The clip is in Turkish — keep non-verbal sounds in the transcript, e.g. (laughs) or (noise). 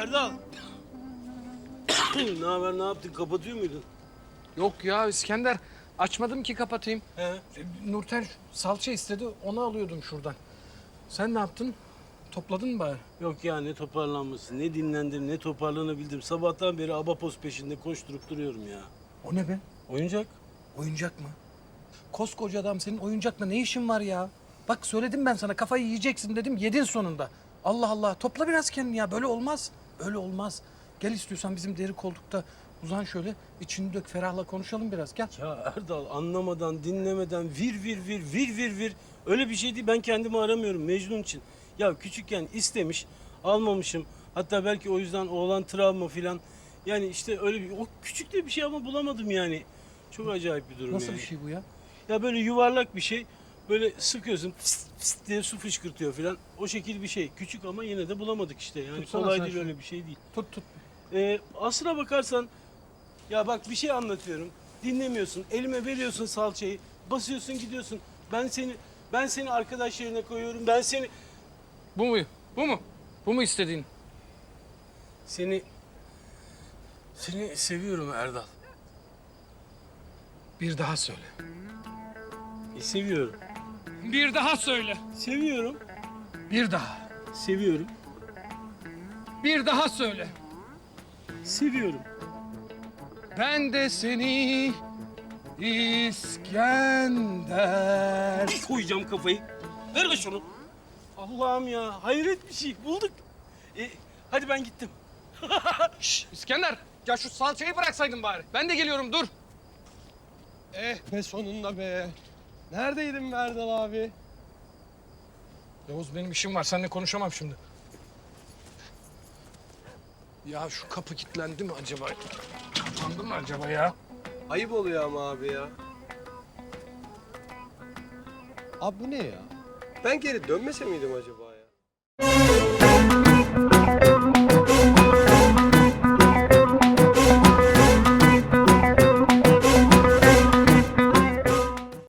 Erdal. ne haber ne yaptın kapatıyor muydun? Yok ya İskender açmadım ki kapatayım. He. E, Nurten salça istedi onu alıyordum şuradan. Sen ne yaptın? Topladın mı bari? Yok ya ne toparlanması ne dinlendim ne toparlanabildim. Sabahtan beri abapos peşinde koşturup duruyorum ya. O ne be? Oyuncak? Oyuncak mı? Koskoca adam senin oyuncakla ne işin var ya? Bak söyledim ben sana kafayı yiyeceksin dedim yedin sonunda. Allah Allah topla biraz kendini ya böyle olmaz. Öyle olmaz. Gel istiyorsan bizim deri koltukta uzan şöyle içini dök ferahla konuşalım biraz gel. Ya Erdal anlamadan dinlemeden vir vir vir vir vir vir. Öyle bir şey değil ben kendimi aramıyorum Mecnun için. Ya küçükken istemiş almamışım. Hatta belki o yüzden oğlan travma filan. Yani işte öyle bir o küçük de bir şey ama bulamadım yani. Çok acayip bir durum Nasıl yani. bir şey bu ya? Ya böyle yuvarlak bir şey. Böyle sıkıyorsun pıst pıst diye su fışkırtıyor filan. O şekil bir şey. Küçük ama yine de bulamadık işte. Yani Tutsana kolay sen değil şunu. öyle bir şey değil. Tut tut. Ee, aslına bakarsan ya bak bir şey anlatıyorum. Dinlemiyorsun. Elime veriyorsun salçayı. Basıyorsun gidiyorsun. Ben seni ben seni arkadaş yerine koyuyorum. Ben seni Bu mu? Bu mu? Bu mu istediğin? seni seni seviyorum Erdal. Bir daha söyle. E, seviyorum. Bir daha söyle. Seviyorum. Bir daha. Seviyorum. Bir daha söyle. Seviyorum. Ben de seni İskender. Koyacağım kafayı. Ver la şunu. Allah'ım ya hayret bir şey bulduk. E, hadi ben gittim. (laughs) Şş, İskender. Ya şu salçayı bıraksaydın bari. Ben de geliyorum dur. Eh be sonunda be. Neredeydin Erdal abi? Yavuz benim işim var. Seninle konuşamam şimdi. Ya şu kapı kilitlendi mi acaba? Kapandı mı acaba ya? Ayıp oluyor ama abi ya. Abi bu ne ya? Ben geri dönmese miydim acaba